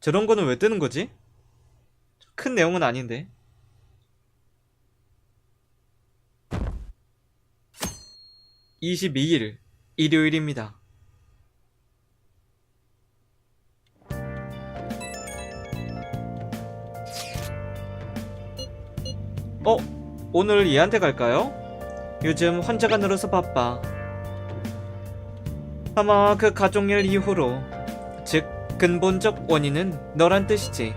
저런 거는 왜 뜨는 거지? 큰 내용은 아닌데. (22일) 일요일입니다. 어? 오늘 얘한테 갈까요? 요즘 환자가 늘어서 바빠. 아마 그 가족일 이후로 즉 근본적 원인은 너란 뜻이지.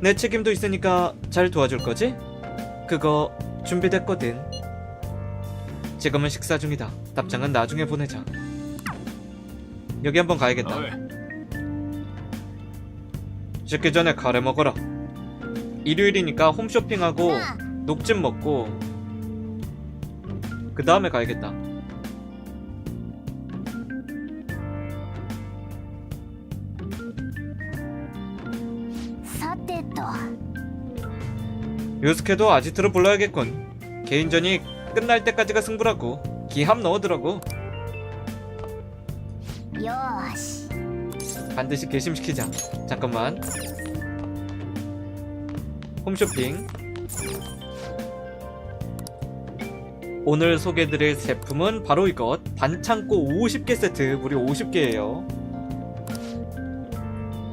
내 책임도 있으니까 잘 도와줄 거지? 그거 준비됐거든. 지금은 식사 중이다. 답장은 나중에 보내자. 여기 한번 가야겠다. 어이, 식기 전에 카레 먹어라. 일요일이니까 홈쇼핑하고 녹즙 먹고 그 다음에 가야겠다. 요스케도 아지트로 불러야겠군. 개인전이 끝날 때까지가 승부라고. 기합 넣어두라고. よーし 반드시 개심시키자. 잠깐만. 홈쇼핑. 오늘 소개드릴 제품은 바로 이것. 반창고 50개 세트. 무려 50개예요.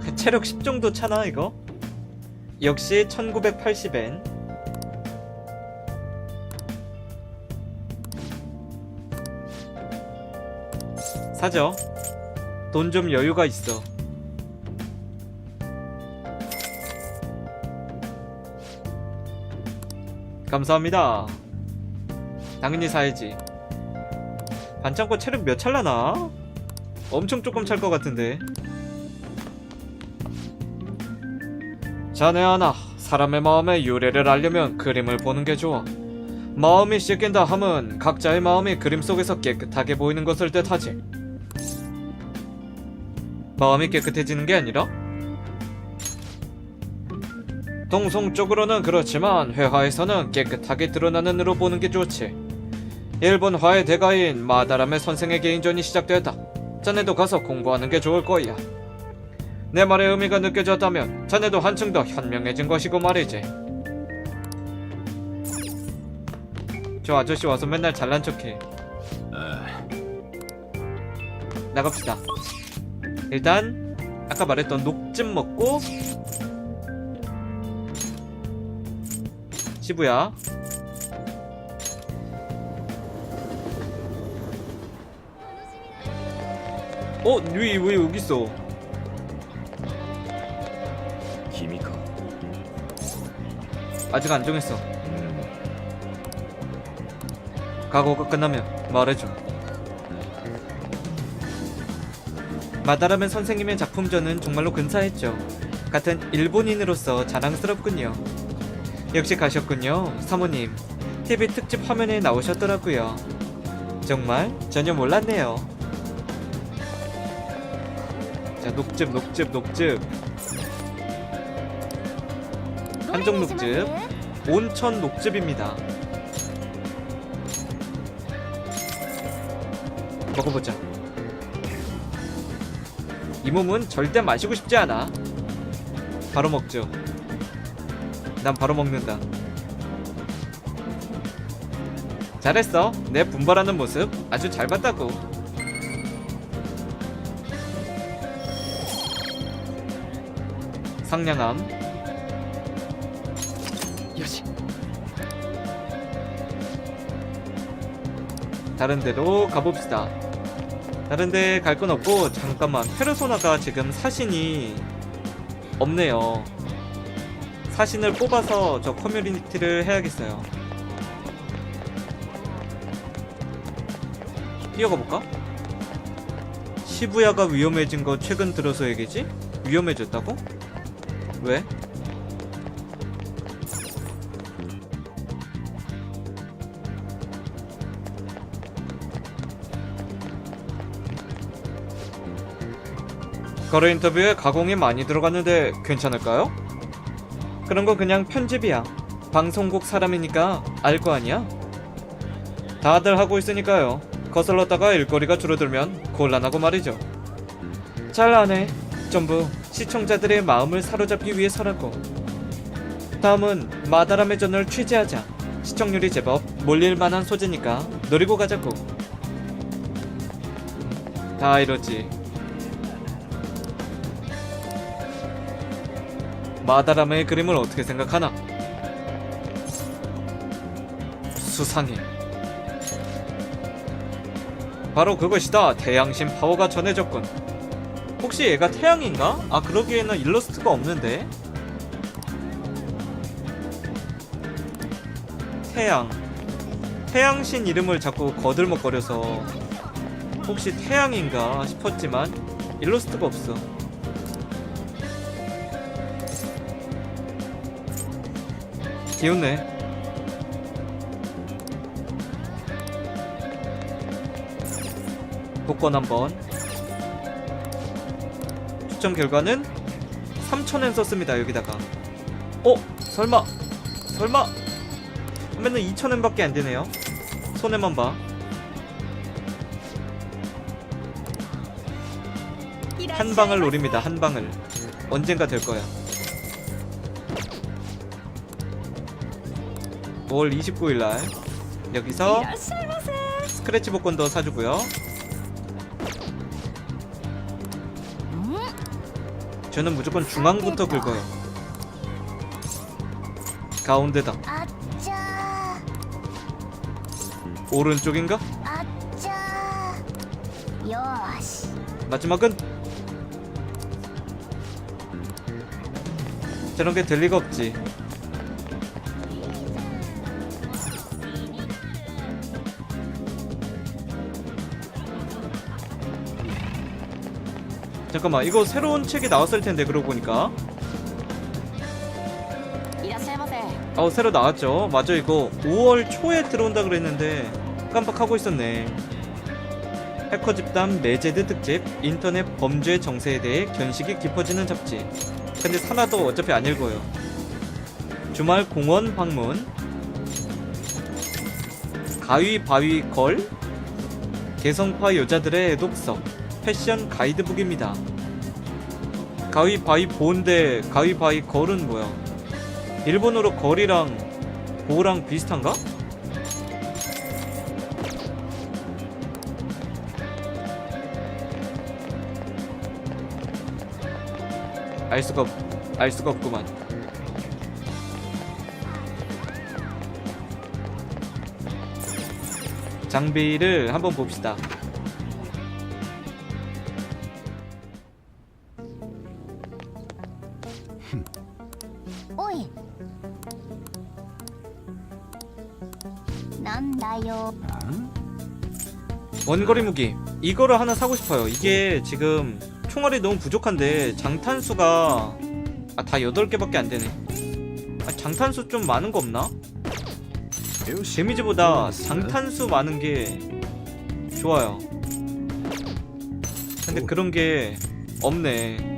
체력 10 정도 차나 이거? 역시 1980엔. 사죠. 돈 좀 여유가 있어. 감사합니다. 당연히 사야지. 반창고 체력 몇 찰라나? 엄청 조금 찰 것 같은데. 자네 하나, 사람의 마음의 유래를 알려면 그림을 보는 게 좋아. 마음이 씻긴다 함은 각자의 마음이 그림 속에서 깨끗하게 보이는 것을 뜻하지. 마음이 깨끗해지는 게 아니라 동성적으로는 그렇지만 회화에서는 깨끗하게 드러나는 으로 보는 게 좋지. 일본 화의 대가인 마다람의 선생의 개인전이 시작되었다. 자네도 가서 공부하는 게 좋을 거야. 내 말의 의미가 느껴졌다면 자네도 한층 더 현명해진 것이고 말이지. 저 아저씨 와서 맨날 잘난 척해. 어, 나갑시다. 일단 아까 말했던 녹즙 먹고 시부야 어? 왜, 왜 여기 있어? 기미카 아직 안 정했어. 각오가 음. 끝나면 말해줘. 마다라멘 선생님의 작품전은 정말로 근사했죠. 같은 일본인으로서 자랑스럽군요. 역시 가셨군요, 사모님. TV 특집 화면에 나오셨더라고요. 정말 전혀 몰랐네요. 자, 녹즙, 녹즙, 녹즙. 한정 녹즙, 온천 녹즙입니다. 먹어보자. 이 몸은 절대 마시고 싶지 않아. 바로 먹죠. 난 바로 먹는다. 잘했어. 내 분발하는 모습 아주 잘 봤다고. 상냥함. 요시. 다른 데로 가봅시다. 다른 데 갈 건 없고 잠깐만 페르소나가 지금 사신이 없네요. 사신을 뽑아서 저 커뮤니티를 해야겠어요. 뛰어가 볼까? 시부야가 위험해진 거 최근 들어서 얘기지? 위험해졌다고? 왜? 거래 인터뷰에 가공이 많이 들어갔는데 괜찮을까요? 그런 거 그냥 편집이야. 방송국 사람이니까 알 거 아니야? 다들 하고 있으니까요. 거슬렀다가 일거리가 줄어들면 곤란하고 말이죠. 잘 아네. 전부 시청자들의 마음을 사로잡기 위해서라고. 다음은 마다람의 전을 취재하자. 시청률이 제법 몰릴 만한 소재니까 노리고 가자고. 다 이러지. 마다람의 그림을 어떻게 생각하나? 수상해. 바로 그것이다. 태양신 파워가 전해졌군. 혹시 얘가 태양인가? 아 그러기에는 일러스트가 없는데. 태양. 태양신 이름을 자꾸 거들먹거려서 혹시 태양인가 싶었지만 일러스트가 없어. 귀엽네. 복권 한번. 추첨 결과는 3,000엔 썼습니다. 여기다가. 어? 설마? 설마? 맨날 2,000엔밖에 안 되네요. 손해만 봐. 한 방을 노립니다. 한 방을. 언젠가 될 거야. 5월 29일날 여기서 스크래치 복권도 사주고요. 저는 무조건 중앙부터 긁어요. 가운데다. 오른쪽인가? 마지막은? 저런 게 될 리가 없지. 잠깐만 이거 새로운 책이 나왔을 텐데 그러고 보니까. 어 새로 나왔죠. 맞아 이거. 5월 초에 들어온다 그랬는데 깜빡하고 있었네. 해커 집단 매제드 특집 인터넷 범죄 정세에 대해 견식이 깊어지는 잡지. 근데 하나도 어차피 안 읽어요. 주말 공원 방문. 가위 바위 걸. 개성파 여자들의 독석 패션 가이드북입니다 가위바위 보인데 가위바위 걸은 뭐야 일본어로 거리랑 보랑 비슷한가? 알 수가 없, 알 수가 없구만. 장비를 한번 봅시다. おいなんだよ 원거리 무기 이거를 하나 사고 싶어요. 이게 지금 총알이 너무 부족한데 장탄수가 아, 다 8개밖에 안 되네. 아, 장탄수 좀 많은 거 없나? 데미지보다 장탄수 많은 게 좋아요. 근데 그런 게 없네.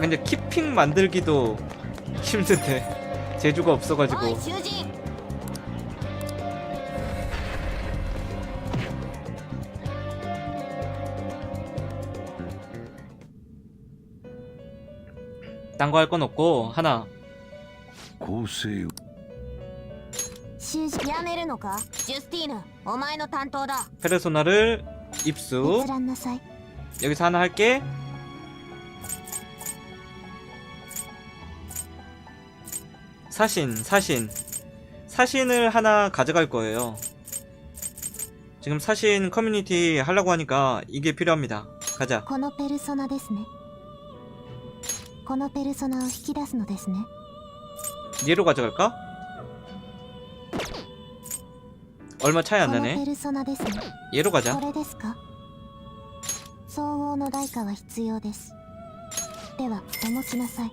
근데 키핑 만들기도 힘든데 재주가 おい 없어가지고 囚人 딴 거 할 건 없고 하나 構成囚人やめるのかジュスティーヌお前の担当だ 페르소나를 입수 閲覧なさい 여기서 하나 할게 사신 사신 사신을 하나 가져갈 거예요 지금 사신 커뮤니티 하려고 하니까 이게 필요합니다 가자 このペルソナですねこのペルソナを引き出すのですね 얘로 가져갈까? 얼마 차이 안 このペ 나네 ルソナですね 얘로 こ 가자 れですか総合の代価は必要ですではお持ちなさい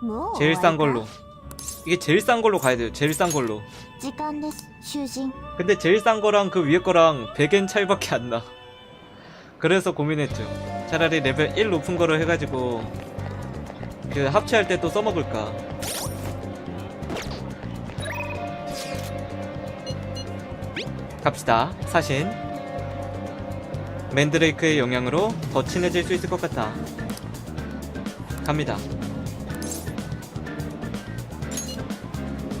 もう 제일 싼 終わり 걸로 이게 제일 싼 걸로 가야 돼요 제일 싼 걸로 時間です囚人 근데 제일 싼 거랑 그 위에 거랑 100엔 차이밖에 안 나. 그래서 고민했죠. 차라리 레벨 1 높은 거로 해가지고 그 합체할 때 또 써먹을까. 갑시다. 사신. 맨드레이크의 영향으로 더 친해질 수 있을 것 같다. 갑니다.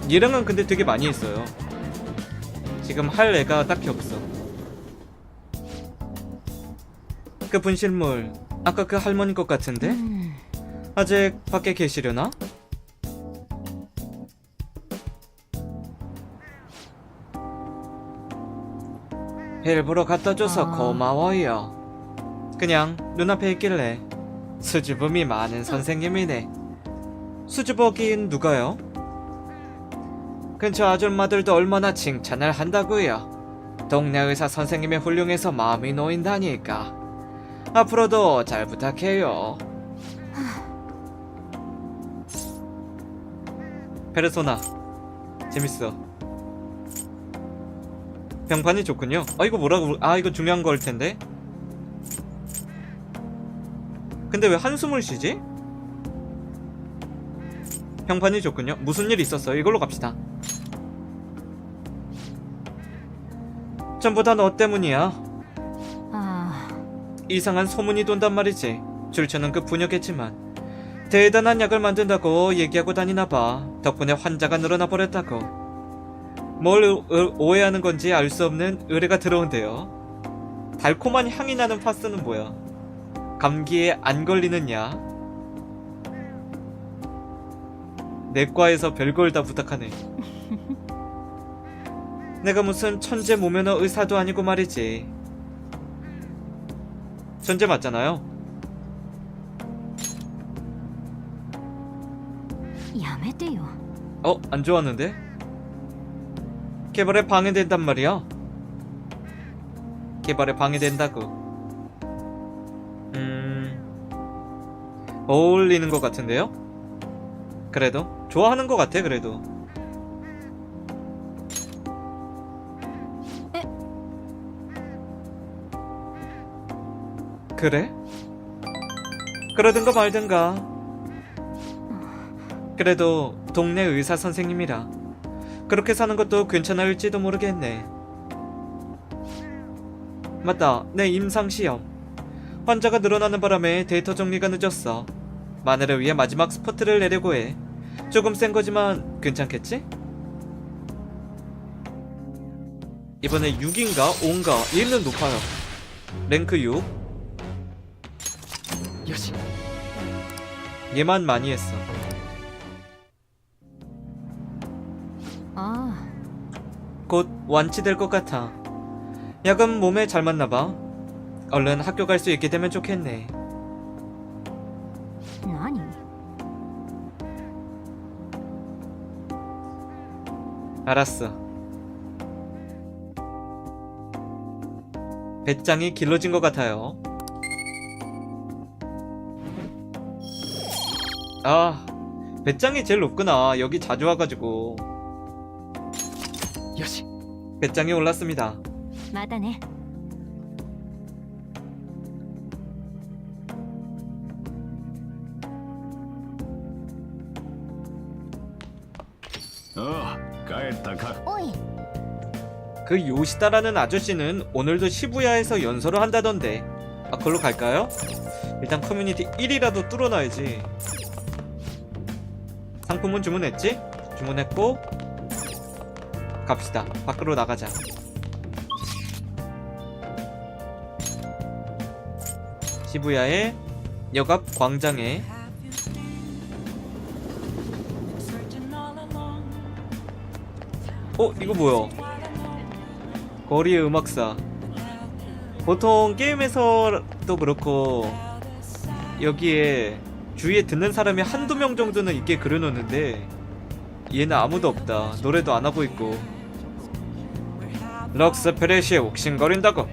얘랑은 근데 되게 많이 했어요. 지금 할 애가 딱히 없어. 그 분실물 아까 그 할머니 것 같은데 うん 아직 밖에 계시려나? 일부러 갖다 줘서 아. 고마워요. 그냥 눈앞에 있길래 수줍음이 많은 선생님이네. 수줍어긴 누가요? 근처 아줌마들도 얼마나 칭찬을 한다고요. 동네 의사 선생님이 훌륭해서 마음이 놓인다니까. 앞으로도 잘 부탁해요. 페르소나 재밌어. 병판이 좋군요. 아 이거 뭐라고? 부- 아 이거 중요한 걸 텐데. 근데 왜 한숨을 쉬지? 평판이 좋군요. 무슨 일 있었어요? 이걸로 갑시다. 전부 다 너 때문이야. あ 이상한 소문이 돈단 말이지. 출처는 그 부녀겠지만 대단한 약을 만든다고 얘기하고 다니나 봐. 덕분에 환자가 늘어나 버렸다고. 뭘 의- 의- 오해하는 건지 알 수 없는 의뢰가 들어온대요. 달콤한 향이 나는 파스는 뭐야? 감기에 안 걸리는 약? 내과에서 별걸 다 부탁하네. 내가 무슨 천재 모면허 의사도 아니고 말이지. 천재 맞잖아요. 야매대요. 어, 안 좋았는데? 개발에 방해된단 말이야. 개발에 방해된다고. 음, 어울리는 것 같은데요? 그래도 좋아하는 것 같아. 그래도. 에? 그래? 그러든가 말든가. 그래도 동네 의사 선생님이라 그렇게 사는 것도 괜찮을지도 모르겠네. 맞다, 내 임상 시험. 환자가 늘어나는 바람에 데이터 정리가 늦었어. 마늘을 위해 마지막 스포트를 내려고 해. 조금 센 거지만 괜찮겠지? 이번에 6인가 5인가 1는 높아요. 랭크 6 요시 얘만 많이 했어. 아. 곧 완치될 것 같아. 약은 몸에 잘 맞나봐. 얼른 학교 갈 수 있게 되면 좋겠네. 알았어. 배짱이 길러진 것 같아요. 아, 배짱이 제일 높구나. 여기 자주 와가지고. 여시. 배짱이 올랐습니다. 마다네. 帰ったかおい 그 요시다라는 아저씨는 오늘도 시부야에서 연설을 한다던데. 아, 그걸로 갈까요? 일단 커뮤니티 1이라도 뚫어놔야지. 상품은 주문했지? 주문했고 갑시다. 밖으로 나가자. 시부야의 역앞 광장에 어? 이거 뭐야? 거리의 음악사 보통 게임에서도 그렇고 여기에 주위에 듣는 사람이 한두 명 정도는 있게 그려놓는데 얘는 아무도 없다. 노래도 안 하고 있고. 럭스 페레시에 옥신거린다고.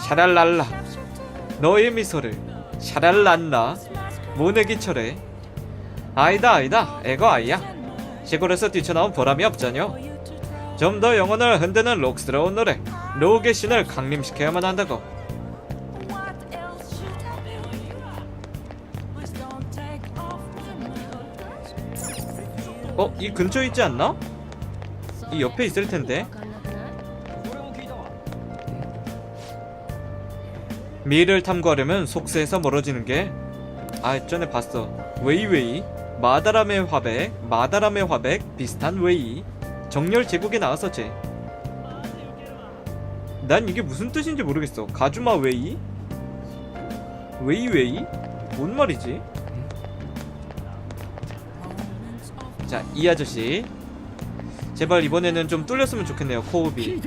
샤랄랄라. 너의 미소를 샤랄란나. 모내기철에. 아니다 아니다. 애거 아이야. 시골에서 뛰쳐나온 보람이 없자뇨. 좀더 영혼을 흔드는 록스러운 노래. 록의 신을 강림시켜야만 한다고. 어? 이 근처에 있지 않나? 이 옆에 있을 텐데. 미를 탐구하려면 속세에서 멀어지는 게. 아, 전에 봤어. 웨이웨이, 마다람의 화백, 마다람의 화백, 비슷한 웨이. 정렬 제국에 나왔었지. 난 이게 무슨 뜻인지 모르겠어. 가주마 웨이? 웨이 웨이? 뭔 말이지? 자, 이 아저씨. 제발 이번에는 좀 뚫렸으면 좋겠네요, 코우비.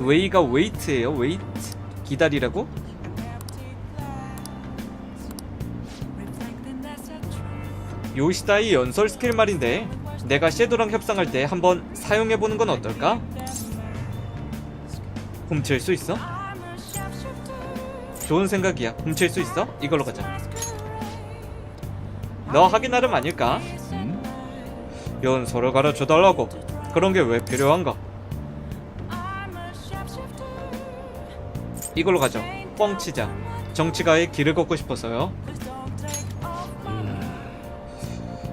웨이가 웨이트예요, 웨이트. 기다리라고? 요시다이 연설 스킬 말인데 내가 섀도랑 협상할 때 한번 사용해보는 건 어떨까? 훔칠 수 있어? 좋은 생각이야. 훔칠 수 있어? 이걸로 가자. 너 하기 나름 아닐까? 연설을 가르쳐달라고. 그런 게 왜 필요한가? 이걸로 가죠. 뻥치자. 정치가의 길을 걷고 싶어서요.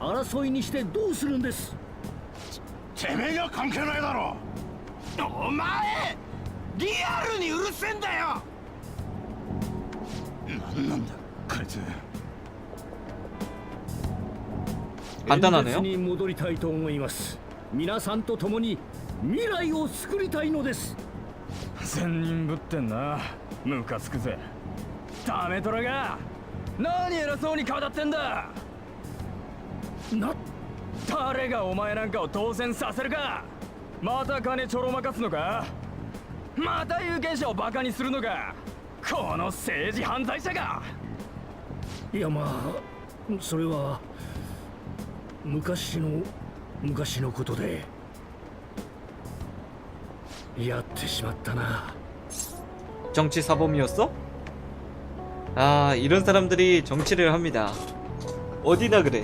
争いにしてどうするんです？てめえが関係ないだろ。お前リアルにうるせえんだよ。なんなんだこいつ。あんたなのよ。に戻りたいと思います。皆さんと共に未来を作りたいのです。善人ぶってんな。ムカつくぜ。ダメトラが。何偉そうに語ってんだ。な誰がお前なんかを当選させるかまた金ちょろまかすのかまた有権者をバカにするのかこの政治犯罪者がいやまあそれは昔の昔のことでやってしまったな 정치 사범이었어? 아, 이런 사람들이 정치를 합니다. 어디나 그래.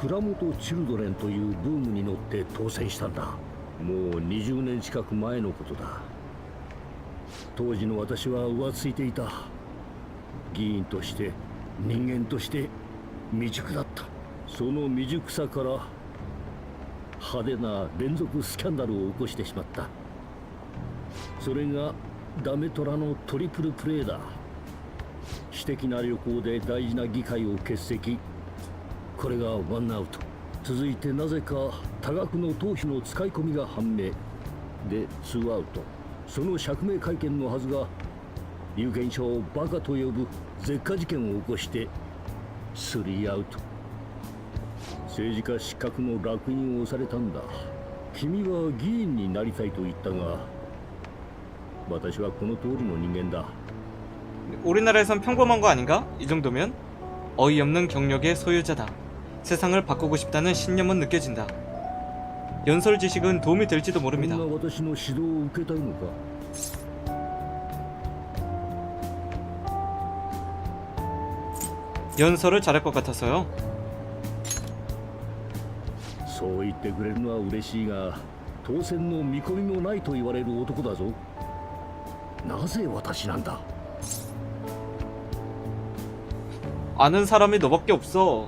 倉本チルドレンというブームに乗って当選したんだ。もう20年近く前のことだ。当時の私は浮ついていた。議員として人間として未熟だった。その未熟さから派手な連続スキャンダルを起こしてしまった。それがダメトラのトリプルプレーだ。私的な旅行で大事な議会を欠席。これがワンアウト続いてなぜか多額の党費の使い込みが判明でツーアウトその釈明会見のはずが有権者をバカと呼ぶ絶火事件を起こしてスリーアウト 政治家失格の烙印を押されたんだ君は議員になりたいと言ったが私はこの通りの人間だ 우리나라에선 평범한 거 아닌가? 이 정도면? 어이없는 경력의 소유자다. 세상을 바꾸고 싶다는 신념은 느껴진다. 연설 지식은 도움이 될지도 こん 모릅니다. な私の指導を受けたいのか 연설을 잘할 것 같아서요. そう言ってくれるのは嬉しいが当選の見込みもないと言われる男だぞなぜ私なんだ 아는 사람이 너밖에 없어.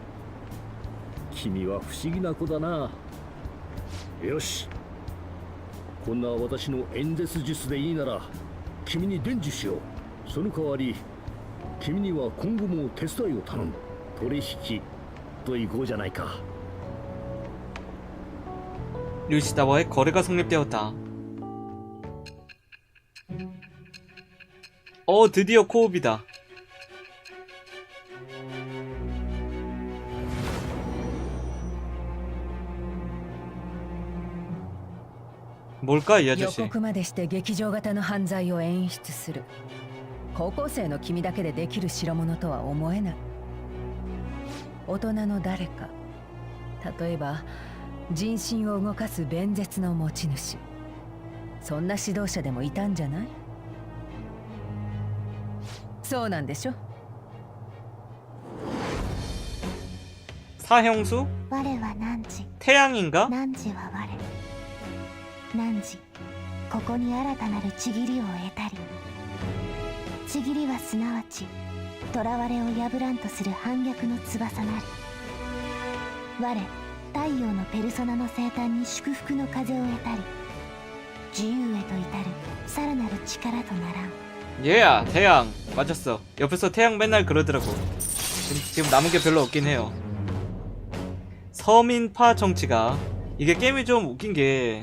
君は不思議な子だなよしこんな私の演説術でいいなら君に伝授しようその代わり君には今後も手伝いを頼む取引といこうじゃないか 류시다와의 거래가 성립되었다. 어, 드디어 코옵이다. 뭘까 이 予 아저씨? 告までして劇場型の犯罪を演出する高校生の君だけでできる代物とは思えない大人の誰か例えば人心を動かす弁舌の持ち主そんな指導者でもいたんじゃないそうなんでしょ 사형수? 我は汝 태양인가? 汝は我 汝ここに新たなるちぎりを得たりちぎりはすなわち囚われを破らんとする反逆の翼なり我太陽のペルソナの生誕に祝福の風を得たり自由へと至るさらなる力とならん 얘야 태양 맞았어 옆에서 태양 맨날 그러더라고 지금, 지금 남은 게 별로 없긴 해요 서민파 정치가 이게 게임이 좀 웃긴 게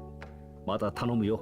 また頼むよ。